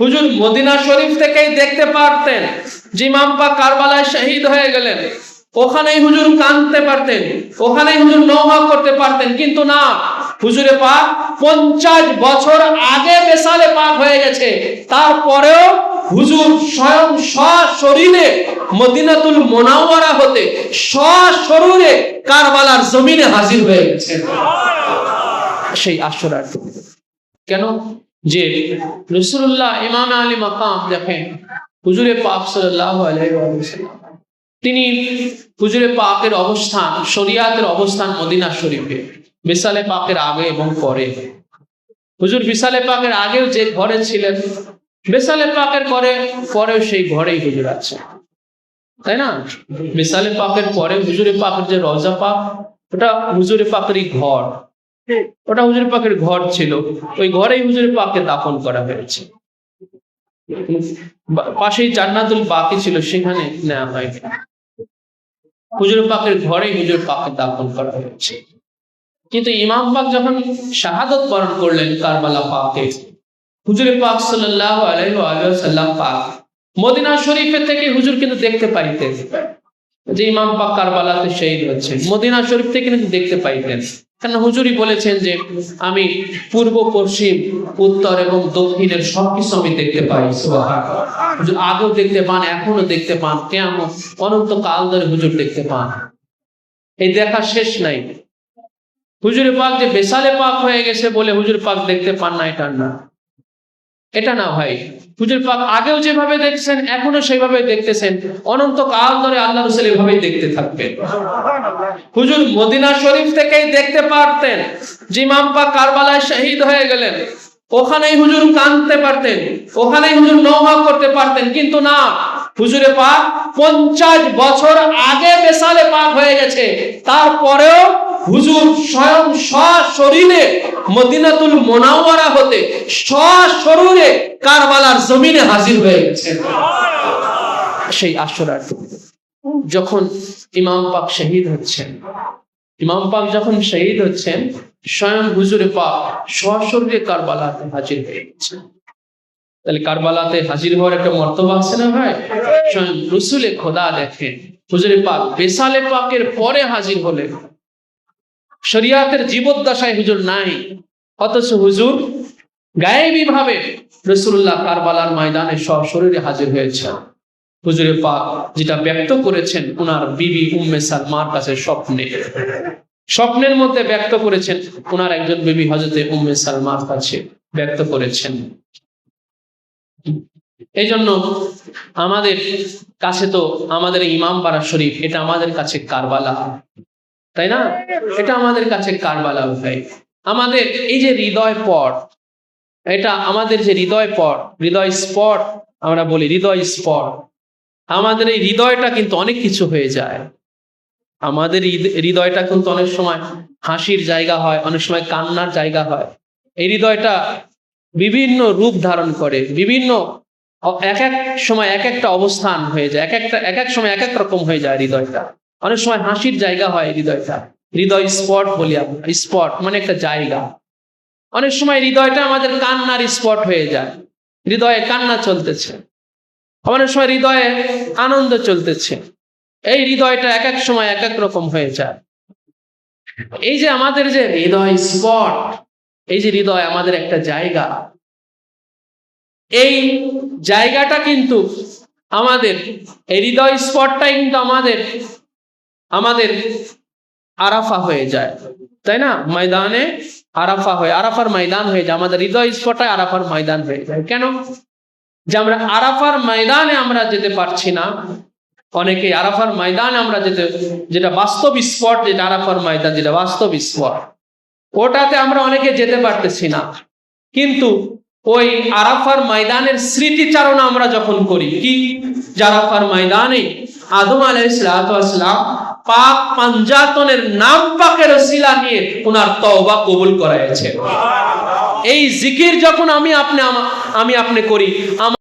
হুজুর মদিনা শরীফ থেকেই দেখতে পারতেন যে ইমাম পাক কারবালায় শহীদ হয়ে গেলেন। ওখানেই হুজুর পারতেন, ওখানেই হুজুর নৌহা করতে পারতেন, কিন্তু না, হুজুরে পাক পঞ্চাশ বছর আগে বেসালে পাক হয়ে গেছে। তারপরেও হুজুর স্বয়ং সশরীরে মদিনাতুল মোনাওয়ারা হতে সশরীরে কারবালার জমিনে হাজির হয়ে গেছে। সেই আশ্বরার কেন? যে রসুল্লাহ ইমাম আলী মাকাম দেখেন হুজুরে পাক সাল্লাহ তিনি হুজুরে পাকের অবস্থান, শরিয়াতের অবস্থান মদিনা শরীফে বিশালে পাকের আগে এবং পরে। হুজুর বিশালে পাকের আগেও যে ঘরে ছিলেন বেসালে পাকের পরে, পরেও সেই ঘরেই হুজুর আছে তাই না? বিশালে পাকের পরে হুজুরে পাকের যে রজা পাক, ওটা হুজুরে পাকেরই ঘর। ওটা হুজুর পাকের ঘর ছিল। ওই ঘরেই হুজুর পাককে দাফন করা হয়েছে। পাশেই জান্নাতুল বাকি ছিল, সেখানে নেওয়া হয়নি। হুজুর পাকের ঘরেই হুজুর পাককে দাফন করা হয়েছে। কিন্তু ইমাম পাক যখন শাহাদত বরণ করলেন কারবালা পাকে হুজুর পাক সাল্লাল্লাহু আলাইহি ওয়া সাল্লাম পাক মদিনা শরীফের থেকে হুজুর কিন্তু দেখতে পাইতেন যে ইমাম পাক কারবালাতে শহীদ হচ্ছে। মদিনা শরীফ থেকে কিন্তু দেখতে পাইতেন। কেন হুজুরি বলেছেন যে আমি পূর্ব, পশ্চিম, উত্তর এবং দক্ষিণের সবকিছু আমি দেখতে পাই আগেও দেখতে পান এখনও দেখতে পান কেমন অনন্ত কাল ধরে হুজুর দেখতে পান। এই দেখা শেষ নাই। হুজুরে পাক যে বেসালে পাক হয়ে গেছে বলে হুজুর পাক দেখতে পান না, এটা না। এটা না ভাই। হুজুর পাক আগেও যেভাবে দেখছেন এখনও সেভাবে দেখতেছেন। অনন্ত কাল ধরে আল্লাহ রসুল এভাবেই দেখতে থাকবেন। হুজুর মদিনা শরীফ থেকেই দেখতে পারতেন যে ইমাম পাক কারবালায় শহীদ হয়ে গেলেন। ওখানেই হুজুর কাঁদতে পারতেন, ওখানেই হুজুর নৌহা করতে পারতেন। কিন্তু না, হুজুরে পাক পঞ্চাশ বছর আগে বেসালে পাক হয়ে গেছে। তারপরেও হুজুর স্বয়ং সশরীরে মদিনাতুল মোনাওয়ারা হতে সশরীরে কারবালার জমিনে হাজির হয়ে গেছে। সেই আশ্বরার যখন ইমাম পাক শহীদ হচ্ছেন, ইমাম পাক যখন শহীদ হচ্ছেন, স্বয়ং হুজুরে পাক সশরীরে কারবালাতে হাজির হয়ে গেছেন। তাহলে কারবালাতে হাজির হওয়ার একটা মর্তবা আছে না ভাই? স্বয়ং রসুলে খোদা দেখেন। হুজুরে পাক বেসালে পাকের পরে হাজির হলেন। শরিয়াতের জীবদ্দশায় হুজুর নাই। অথচ হুজুর গায়েবী ভাবে রসুল্লাহ কারবালার ময়দানে সশরীরে হাজির হয়েছে হুজুরে পাক যেটা ব্যক্ত করেছেন ওনার বিবি উম্মে সালমার কাছে স্বপ্নে। স্বপ্নের মধ্যে ব্যক্ত করেছেন উনার একজন বিবি হজরতে উম্মে সালমার কাছে ব্যক্ত করেছেন। এই জন্য আমাদের কাছে তো আমাদের ইমাম পাড়া শরীফ, এটা আমাদের কাছে কারবালা। তাই না? এটা আমাদের কাছে কারবালা ভাই আমাদের এই যে হৃদয় পট এটা আমাদের যে হৃদয় পট হৃদয় স্পট, আমরা বলি হৃদয় স্পট। আমাদের এই হৃদয়টা কিন্তু অনেক কিছু হয়ে যায়। আমাদের হৃদয়টা কিন্তু অনেক সময় হাসির জায়গা হয়, অনেক সময় কান্নার জায়গা হয়। এই হৃদয়টা বিভিন্ন রূপ ধারণ করে, বিভিন্ন এক এক সময় এক একটা অবস্থান হয়ে যায়, এক একটা, এক এক সময় এক এক রকম হয়ে যায় হৃদয়টা। অনেক সময় হাসির জায়গা হয় হৃদয়টা। হৃদয় স্পট বলি আমরা, স্পট মানে একটা জায়গা। অনেক সময় হৃদয়টা আমাদের কান্নার স্পট হয়ে যায়। হৃদয়ে কান্না চলতেছে। অনেক সময় হৃদয়ে আনন্দ চলতেছে। এই হৃদয়টা এক এক সময় এক এক রকম হয়ে যায়। এই যে আমাদের যে হৃদয় স্পট, এই যে হৃদয় আমাদের একটা জায়গা। এই জায়গাটা কিন্তু আমাদের, এই হৃদয় স্পটটাই কিন্তু আমাদের আমাদের আরাফা হয়ে যায়, তাই না? ময়দানে আরাফা হয়ে, আরাফার ময়দান হয়ে যায়, আমাদের হৃদয় স্পটায় আরাফার ময়দান হয়ে যায়। কেন? যে আমরা আরাফার ময়দানে আমরা যেতে পারছি না। অনেকে আরাফার ময়দানে আমরা যেতে, যেটা বাস্তব স্পট, যেটা আরাফার ময়দান, যেটা বাস্তব স্পট, ওটাতে আমরা অনেকে যেতে পারতেছি না। কিন্তু ওই আরাফার ময়দানের স্মৃতিচারণা আমরা যখন করি, কি? আরাফার ময়দানে আদম আলাহ আলাইসালাম পাক পাঞ্জাতনের নাম পাকের শিলা নিয়ে ওনার তওবা কবুল করাইছে। এই জিকির যখন আমি আপনি আমা- আপনি করি